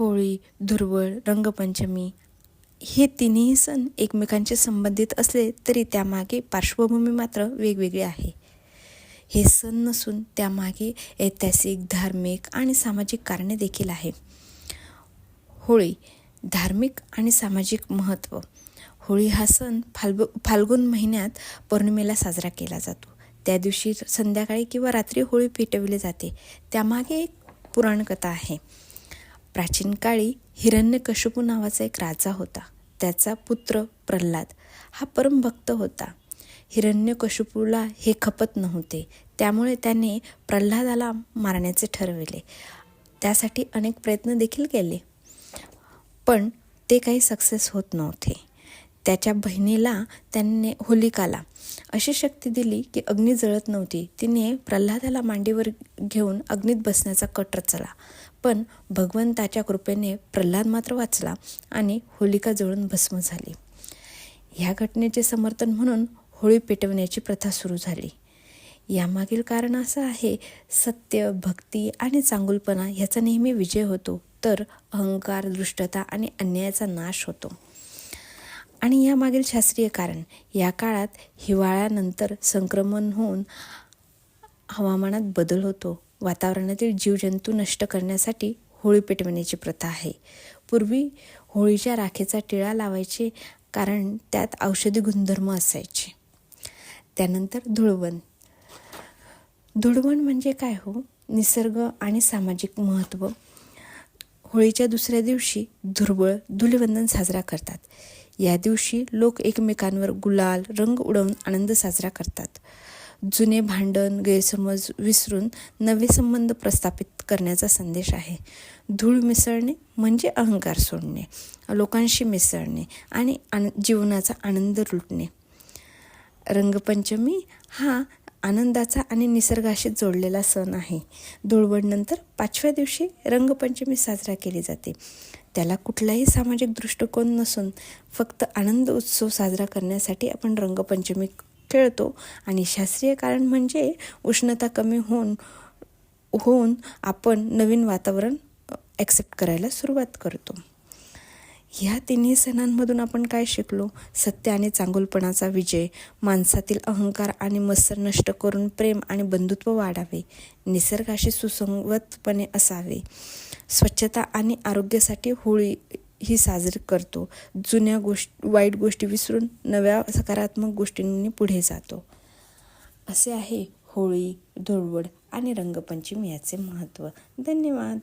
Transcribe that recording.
होळी धुरवळ रंगपंचमी हे तिन्ही सण एकमेकांशी संबंधित असले तरी त्यामागे पार्श्वभूमी मात्र वेगवेगळी आहे. हे सण नसून त्यामागे ऐतिहासिक धार्मिक आणि सामाजिक कारणे देखील आहे होळी धार्मिक आणि सामाजिक महत्त्व. होळी हा सण फाल्ग फाल्गुन महिन्यात पौर्णिमेला साजरा केला जातो. त्या दिवशी संध्याकाळी किंवा रात्री होळी पेटवली जाते. त्यामागे एक पुराणकथा आहे. प्राचीन काळी हिरण्यकशपू नावाचा एक राजा होता. त्याचा पुत्र प्रल्हाद हा परमभक्त होता. हिरण्यकशपूला हे खपत नव्हते. त्यामुळे त्याने प्रल्हादाला मारण्याचे ठरविले. त्यासाठी अनेक प्रयत्न देखील केले. पण ते काही सक्सेस होत नव्हते. त्याच्या बहिणीला त्याने होलिकाला अशी शक्ती दिली की अग्नी जळत नव्हती. तिने प्रल्हादाला मांडीवर घेऊन अग्नीत बसण्याचा कट रचला. पण भगवंताच्या कृपेने प्रल्हाद मात्र वाचला आणि होलिका जळून भस्म झाली. ह्या घटनेचे समर्थन म्हणून होळी पेटवण्याची प्रथा सुरू झाली. यामागील कारण असं आहे सत्य भक्ती आणि चांगुलपणा ह्याचा नेहमी विजय होतो तर अहंकार दृष्टता आणि अन्यायाचा नाश होतो. आणि यामागील शास्त्रीय कारण या काळात हिवाळ्यानंतर संक्रमण होऊन हवामानात बदल होतो. वातावरणातील जीवजंतू नष्ट करण्यासाठी होळी पेटवण्याची प्रथा आहे. पूर्वी होळीच्या राखेचा टिळा लावायचे कारण त्यात औषधी गुणधर्म असायचे. त्यानंतर धुळवण. धुळवण म्हणजे काय हो? निसर्ग आणि सामाजिक महत्त्व. होळीच्या दुसऱ्या दिवशी धुरबळ धुलिवंदन साजरा करतात. या दिवशी लोक एकमेकांवर गुलाल रंग उडवून आनंद साजरा करतात. जुने भांडण गैरसमज विसरून नवे संबंध प्रस्थापित करण्याचा संदेश आहे. धूळ मिसळणे म्हणजे अहंकार सोडणे लोकांशी मिसळणे आणि आन जीवनाचा आनंद लुटणे. रंगपंचमी हा आनंदाचा आणि निसर्गाशी जोडलेला सण आहे. धुळवडनंतर पाचव्या दिवशी रंगपंचमी साजरा केली जाते. त्याला कुठलाही सामाजिक दृष्टिकोन नसून फक्त आनंद उत्सव साजरा करण्यासाठी आपण रंगपंचमी खेळतो आणि शास्त्रीय कारण म्हणजे उष्णता कमी होऊन होऊन आपण नवीन वातावरण ॲक्सेप्ट करायला सुरुवात करतो. ह्या तिन्ही सणांमधून आपण काय शिकलो? सत्य आणि चांगुलपणाचा विजय माणसातील अहंकार आणि मत्सर नष्ट करून प्रेम आणि बंधुत्व वाढावे निसर्गाशी सुसंगतपणे असावे. स्वच्छता आणि आरोग्यासाठी होळी ही साजरी करतो. जुन्या गोष्ट वाईट गोष्टी विसरून नव्या सकारात्मक गोष्टींनी पुढे जातो. असे आहे होळी धुळवड आणि रंगपंचमी याचे महत्त्व. धन्यवाद.